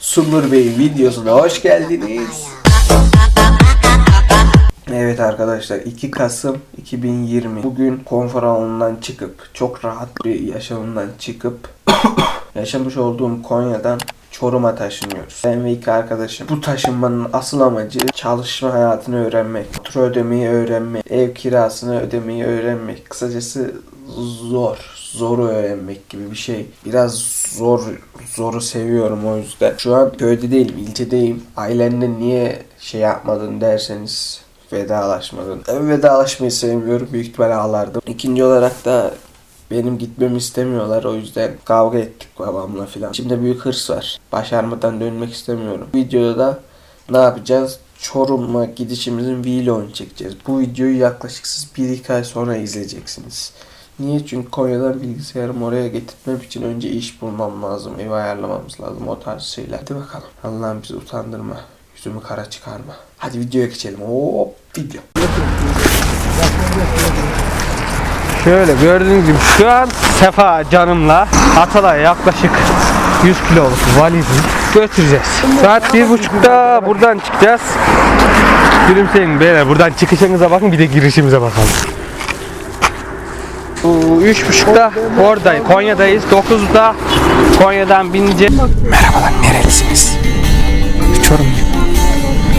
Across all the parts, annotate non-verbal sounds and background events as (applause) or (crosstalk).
Sungur Bey videosuna hoş geldiniz. Evet arkadaşlar 2 Kasım 2020 bugün konfor alanından çıkıp çok rahat bir yaşamından çıkıp (coughs) yaşamış olduğum Konya'dan Çorum'a taşınıyoruz. Ben ve iki arkadaşım. Bu taşınmanın asıl amacı çalışma hayatını öğrenmek, fatura ödemeyi öğrenmek, ev kirasını ödemeyi öğrenmek. Kısacası zor, zoru öğrenmek gibi bir şey. Biraz zor, zoru seviyorum o yüzden. Şu an köyde değilim, ilçedeyim. Ailenle niye şey yapmadın derseniz vedalaşmadın. Ben vedalaşmayı sevmiyorum. Büyük ihtimalle ağlardım. İkinci olarak da benim gitmemi istemiyorlar. O yüzden kavga ettik babamla filan. Şimdi büyük hırs var. Başarmadan dönmek istemiyorum. Videoda da ne yapacağız? Çorum'a gidişimizin vlogunu çekeceğiz. Bu videoyu yaklaşık siz 1-2 ay sonra izleyeceksiniz. Niye? Çünkü Konya'dan bilgisayarımı oraya getirmem için önce iş bulmam lazım. Ev ayarlamamız lazım. O tarz şeyler. Hadi bakalım. Allah'ım bizi utandırma. Yüzümü kara çıkarma. Hadi videoya geçelim. Hop video. Şöyle gördüğünüz gibi şu an Sefa canımla Atalay yaklaşık 100 kiloluk valizi götüreceğiz. Saat bir buçukta buradan çıkacağız. Gülümseyin beyler buradan çıkışınıza bakın bir de girişimize bakalım. Üç buçukta oradayız. Konya'dayız. 9'da Konya'dan bineceğiz. Merhabalar nerelisiniz? Çorum.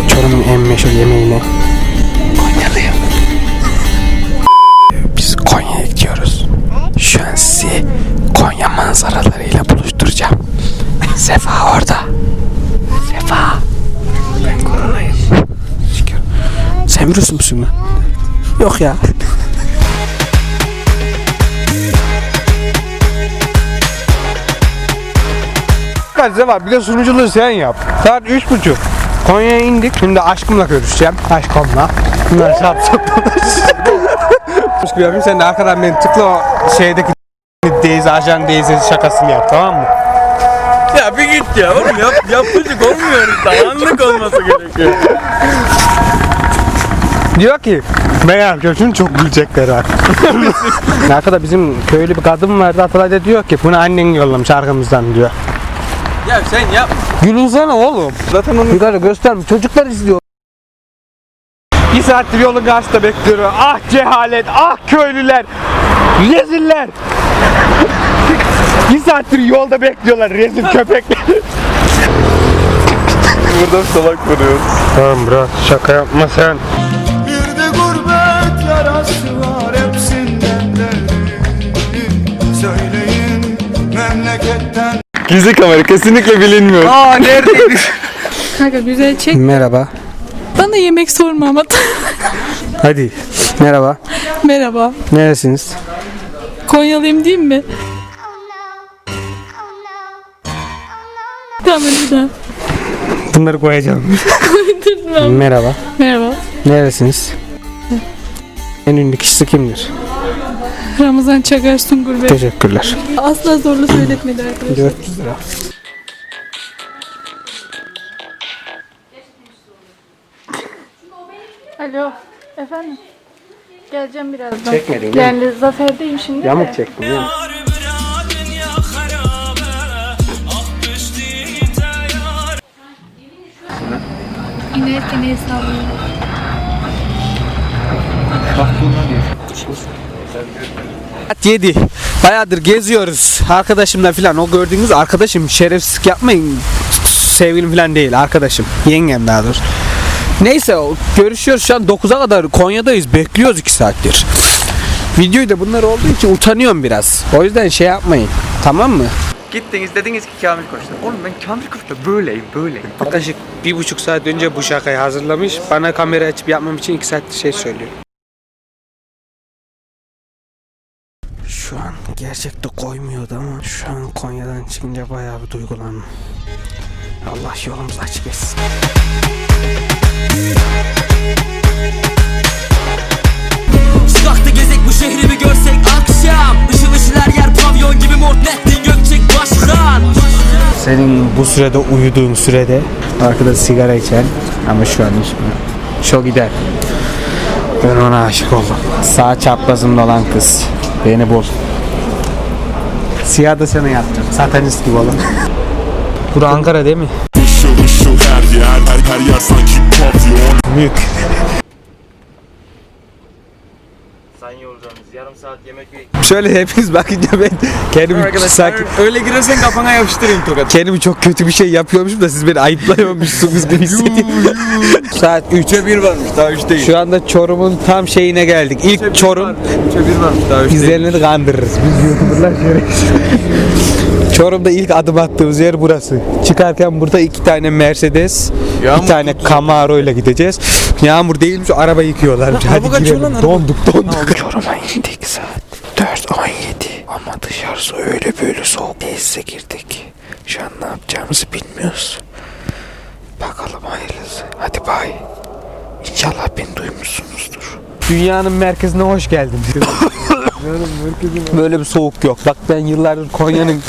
Çorum'un en meşhur yemeğine Konyalıyım. Biz Konya'ya gidiyoruz. Şu an sizi Konya manzaralarıyla buluşturacağım. Sefa orada. Sefa. Ben koronayım. Sen virüs müsün mü? Yok ya. Kaç var bir de sunuculuğu sen yap. Saat üç buçuk. Konya'ya indik. Şimdi aşkımla görüşeceğim. Aşkımla. Bunlar. Hoş gibi yapayım. Sen de arkadan beni tıkla o şeydeki Deyze, ajan Deyze şakasını yap tamam mı? Ya bir git ya oğlum yap, yapıcık olmuyor işte anlık olması gerekiyor. Diyor ki meğer göçün çok gülecekler ha. (laughs) Arkada bizim köylü bir kadın vardı Atalay da diyor ki bunu annen yollamış arkamızdan diyor. Ya sen yap. Gülünsene oğlum. Zaten onu Yukarı gösterme çocuklar izliyor. Bir saattir yolun karşısında bekliyorum. Ah cehalet, ah köylüler, reziller. bir saattir yolda bekliyorlar rezil köpekler. burada salak vuruyoruz. Tamam bırak şaka yapma sen. Gizli kamera kesinlikle bilinmiyor. Aa neredeydin? (laughs) Kanka güzel çek. Merhaba. Bana yemek sorma ama. (laughs) Hadi. Merhaba. Merhaba. Neresiniz? Konyalıyım değil mi? Tamam bir daha. Bunları koyacağım. Koydurmam. Merhaba. Merhaba. Neresiniz? En ünlü kişisi kimdir? Ramazan Çakar Sungur Bey. Teşekkürler. Asla zorla söyletmedi arkadaşlar. 400 lira. Alo. Efendim. Geleceğim birazdan. Çekmedin değil mi? Yani Zafer'deyim şimdi. Yamuk çektim ya. İnerken el sallıyorum. Saat 7. Bayağıdır geziyoruz. Arkadaşımla falan. O gördüğünüz arkadaşım şerefsizlik yapmayın. Sevgilim falan değil. Arkadaşım. Yengem daha doğrusu. Neyse görüşüyoruz şu an 9'a kadar Konya'dayız. Bekliyoruz 2 saattir. Videoyu da bunlar olduğu için utanıyorum biraz. O yüzden şey yapmayın. Tamam mı? Gittiniz dediniz ki Kamil Koç'ta. Oğlum ben Kamil Koç'ta böyleyim böyleyim. Yaklaşık bir buçuk saat önce bu şakayı hazırlamış. Bana kamera açıp yapmam için iki saattir şey söylüyor. Gerçekte koymuyordu ama şu an Konya'dan çıkınca bayağı bir duygulandım. Allah yolumuzu açık etsin. Sokakta gezek bu şehri bir görsek akşam Işıl ışıl her yer pavyon gibi mor nettin gökçek başkan Senin bu sürede uyuduğun sürede arkada sigara içen ama şu an içmiyor. Şu gider. Ben ona aşık oldum. Sağ çaprazımda olan kız. Beni bul. Siyah da sana yaptım. Satanist gibi olan. Bu Ankara değil mi? Büyük. Sen yorulacaksınız. Yarım saat yemek yiyin. Şöyle hepiniz bakınca ben kendimi sakin öyle girersen kafana yapıştırayım tokat. kendimi çok kötü bir şey yapıyormuşum da siz beni ayıplıyormuşsunuz gibi hissediyorum. (laughs) Saat 3. 3'e 1 varmış daha 3 değil. Şu anda Çorum'un tam şeyine geldik. İlk Çorum 3'e 1 varmış daha 3 değil. izleyenleri kandırırız. Biz YouTuber'lar şöyle. (laughs) Çorum'da ilk adım attığımız yer burası. Çıkarken burada iki tane Mercedes, Yağmur bir tane Camaro ile gideceğiz. Yağmur değilmiş araba yıkıyorlar. Hadi girelim. Donduk donduk. Çorum'a indik saat 4.17 ama dışarısı öyle böyle soğuk. Tesise girdik. Şu an ne yapacağımızı bilmiyoruz. Bakalım hayırlısı. Hadi bay. İnşallah beni duymuşsunuzdur. Dünyanın merkezine hoş geldin. (laughs) Böyle bir soğuk yok. Bak ben yıllardır Konya'nın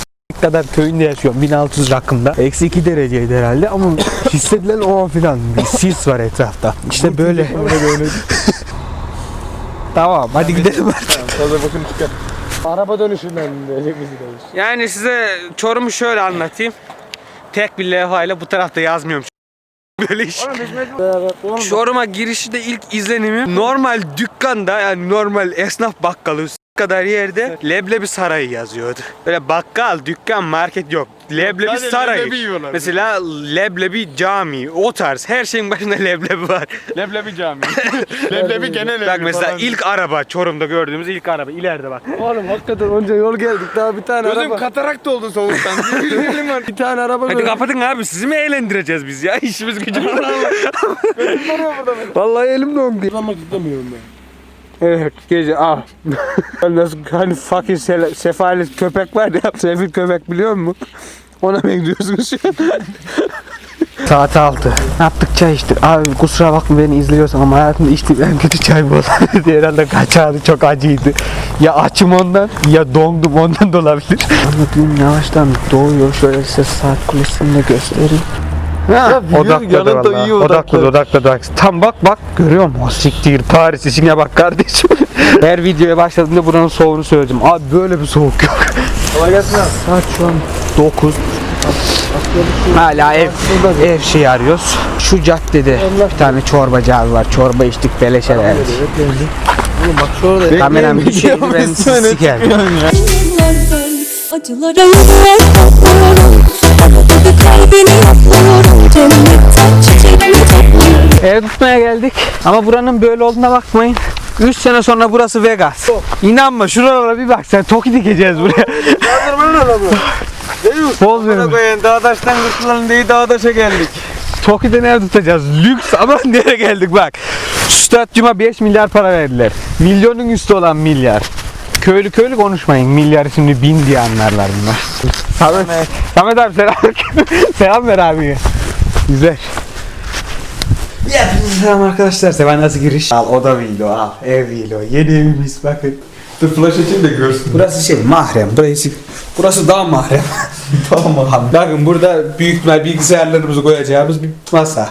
kadar köyünde yaşıyorum. 1600 rakımda. Eksi 2 dereceydi herhalde ama (coughs) hissedilen o falan. Bir sis var etrafta. İşte böyle. (laughs) tamam hadi gidelim artık. Araba dönüşünden bizi demiş. Yani size Çorum'u şöyle anlatayım. Tek bir levhayla bu tarafta yazmıyorum. (laughs) Böyle iş. Çorum'a girişte ilk izlenimi normal dükkanda yani normal esnaf bakkalı kadar yerde leblebi sarayı yazıyordu. Böyle bakkal, dükkan, market yok. Leblebi Sadece sarayı. leblebi yiyorlar. Mesela leblebi cami, o tarz. Her şeyin başında (laughs) leblebi var. Leblebi cami. (laughs) Leblebi gene leblebi Bak mesela falan. ilk araba Çorum'da gördüğümüz ilk araba ileride bak. Oğlum hakikaten onca yol geldik daha bir tane Gözüm araba. katarakt oldu soğuktan. (laughs) Bir tane araba Hadi gördüm. kapatın abi sizi mi eğlendireceğiz biz ya? İşimiz gücümüz var. Vallahi elim dondu. Kullanmak istemiyorum ben. Evet gece ah. (laughs) Nasıl hani fakir sele- sefalet köpek var ya. (laughs) Sefil köpek biliyor musun? Ona benziyorsunuz şu (laughs) an. Saat 6. Ne yaptık çay içtik. Abi kusura bakma beni izliyorsan ama hayatımda içtiğim en kötü çay bu olabilir. Herhalde kaçardı çok acıydı. Ya açım ondan ya dondum ondan da olabilir. Anlatayım yavaştan doğuyor. Şöyle size saat kulesini de göstereyim. Ha, odakladı yanında vallahi. iyi odakladı. odakladı. Odakladı odakladı. Tam bak bak görüyor musun? O siktir Paris işine bak kardeşim. (laughs) Her videoya başladığımda buranın soğuğunu söyleyeceğim. Abi böyle bir soğuk yok. Kolay gelsin abi. Saat şu an 9. Hala ev, ev şey arıyoruz. Şu caddede bir tane çorbacı abi var. Çorba içtik beleşe verdik. Oğlum bak şurada. Kameram bir şeydi ben sizi geldim. Yıllardan acılara Ev tutmaya geldik. Ama buranın böyle olduğuna bakmayın. 3 sene sonra burası Vegas. İnanma şuralara bir bak sen Toki dikeceğiz buraya. Poz verin. koyun dağdaştan kurtulalım diye dağdaşa geldik. Toki'de ev tutacağız. Lüks ama (laughs) nereye geldik bak. Stadyuma 5 milyar para verdiler. Milyonun üstü olan milyar. Köylü köylü konuşmayın. Milyar şimdi bin diye anlarlar bunlar. Samet, Samet abi selam. (laughs) selam ver abi. Güzel. Selam arkadaşlar. Seven nasıl giriş? Al oda vilo al. Ev vilo. Yeni evimiz bakın. Dur flash açayım da görsün. Burası şey mahrem. Burası burası daha mahrem. (laughs) tamam. Bakın burada büyük ihtimal bilgisayarlarımızı koyacağımız bir masa.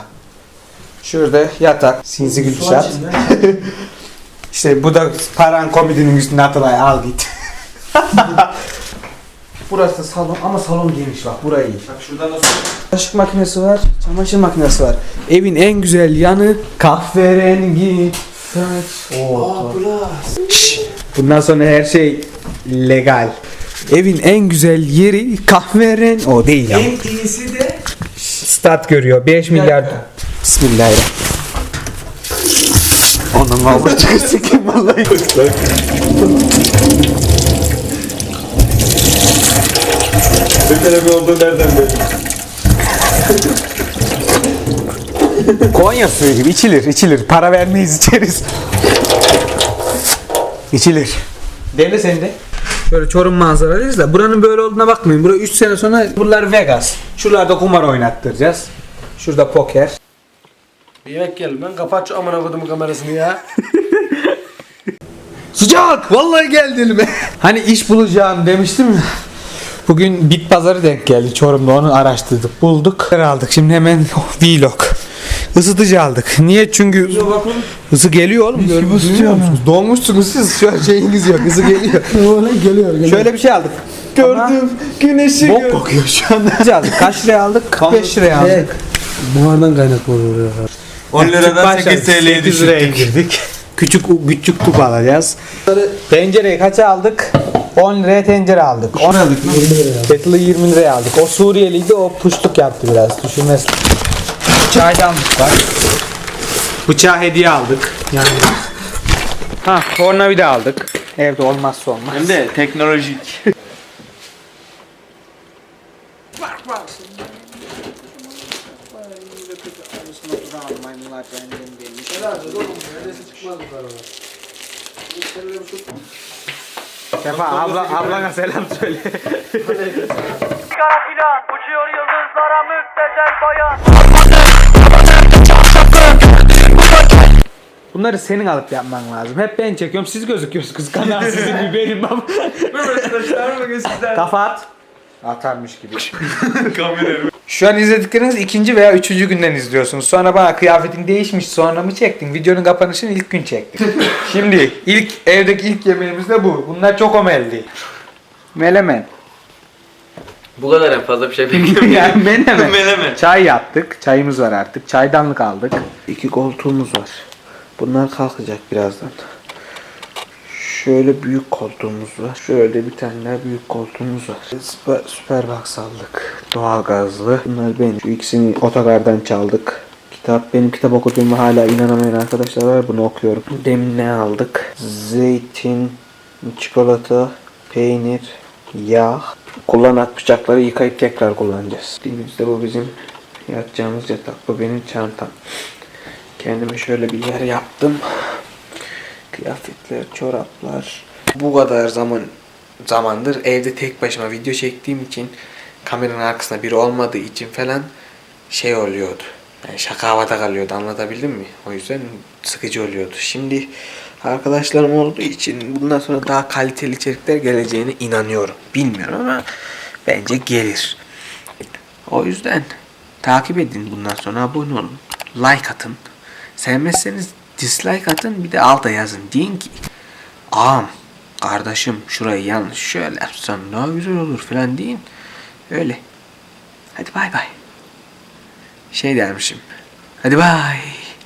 Şurada yatak, sinsi gülşat. (laughs) işte bu da paran komedinin üstüne Atılay al git. (laughs) Burası salon ama salon geniş bak burayı. Bak şurada nasıl? Bulaşık makinesi var, çamaşır makinesi var. Evin en güzel yanı kahverengi saç. Oo. Şşş, Bundan sonra her şey legal. Evin en güzel yeri kahveren o değil ama. En iyisi de stat görüyor 5 milyar. Bismillahirrahmanirrahim. Onun vallahi çıkırsın kim vallahi. Bir bir olduğu nereden belli? Konya suyu gibi içilir içilir. Para vermeyiz içeriz. İçilir. Dene sen de. Böyle Çorum manzaralıyız da buranın böyle olduğuna bakmayın. Bura 3 sene sonra buralar Vegas. Şuralarda kumar oynattıracağız. Şurada poker. Yemek geldi. Ben kapat şu amına kodumun kamerasını ya. (laughs) Sıcak! Vallahi geldi elime. (laughs) hani iş bulacağım demiştim ya. Bugün bit pazarı denk geldi Çorum'da onu araştırdık bulduk. aldık şimdi hemen (laughs) vlog. Isıtıcı aldık. Niye? Çünkü ısı geliyor oğlum. Görüyor musunuz? Donmuşsunuz siz. Şu an şeyiniz yok. Isı geliyor. geliyor geliyor. Şöyle bir şey aldık. Gördüm. Güneşi Bok kokuyor şu anda. aldık. Kaç liraya aldık? 45 liraya aldık. Buhardan kaynaklı oluyor. 10 liradan Başladık, 8 TL'ye 8 liraya düşürdük. girdik. Küçük küçük tüp alacağız. Tencereyi kaça aldık? 10 liraya tencere aldık. 10 aldık mı? Kettle'ı 20 liraya aldık. O Suriyeliydi o puşluk yaptı biraz. Düşünmez. Çaydanlık var. Bıçağı hediye aldık. Yani. Ha tornavida aldık. Evde olmazsa olmaz. Hem de teknolojik. Sefa abla, ablana selam söyle. Bunları senin alıp yapman lazım. Hep ben çekiyorum. Siz gözüküyorsunuz. Kız kanal sizin bir benim ama. Kafa at. Atarmış gibi. Şu an izledikleriniz ikinci veya üçüncü günden izliyorsunuz. Sonra bana kıyafetin değişmiş sonra mı çektin? Videonun kapanışını ilk gün çektim. (laughs) Şimdi ilk evdeki ilk yemeğimiz de bu. Bunlar çok omeldi. Melemen. Bu kadar en fazla bir şey (laughs) beklemiyorum. yani menemen. Menemen. Çay yaptık. Çayımız var artık. Çaydanlık aldık. İki koltuğumuz var. Bunlar kalkacak birazdan. Şöyle büyük koltuğumuz var. Şöyle bir tane daha büyük koltuğumuz var. Süper, Superbox aldık. Doğal gazlı. Bunlar benim. Şu ikisini otogardan çaldık. Kitap. Benim kitap okuduğuma hala inanamayan arkadaşlar var. Bunu okuyorum. Demin ne aldık? Zeytin, çikolata, peynir, yağ. Kullanak bıçakları yıkayıp tekrar kullanacağız. Dilimizde bu bizim yatacağımız yatak. Bu benim çantam. Kendime şöyle bir yer yaptım. Kıyafetler, çoraplar. Bu kadar zaman zamandır evde tek başıma video çektiğim için kameranın arkasında biri olmadığı için falan şey oluyordu. Yani şaka havada kalıyordu anlatabildim mi? O yüzden sıkıcı oluyordu. Şimdi arkadaşlarım olduğu için bundan sonra daha kaliteli içerikler geleceğine inanıyorum. Bilmiyorum ama bence gelir. O yüzden takip edin bundan sonra abone olun. Like atın. Sevmezseniz dislike atın bir de alta yazın. Deyin ki ağam kardeşim şurayı yanlış şöyle yapsan daha güzel olur falan deyin. Öyle. Hadi bay bay. Şey dermişim. Hadi bay.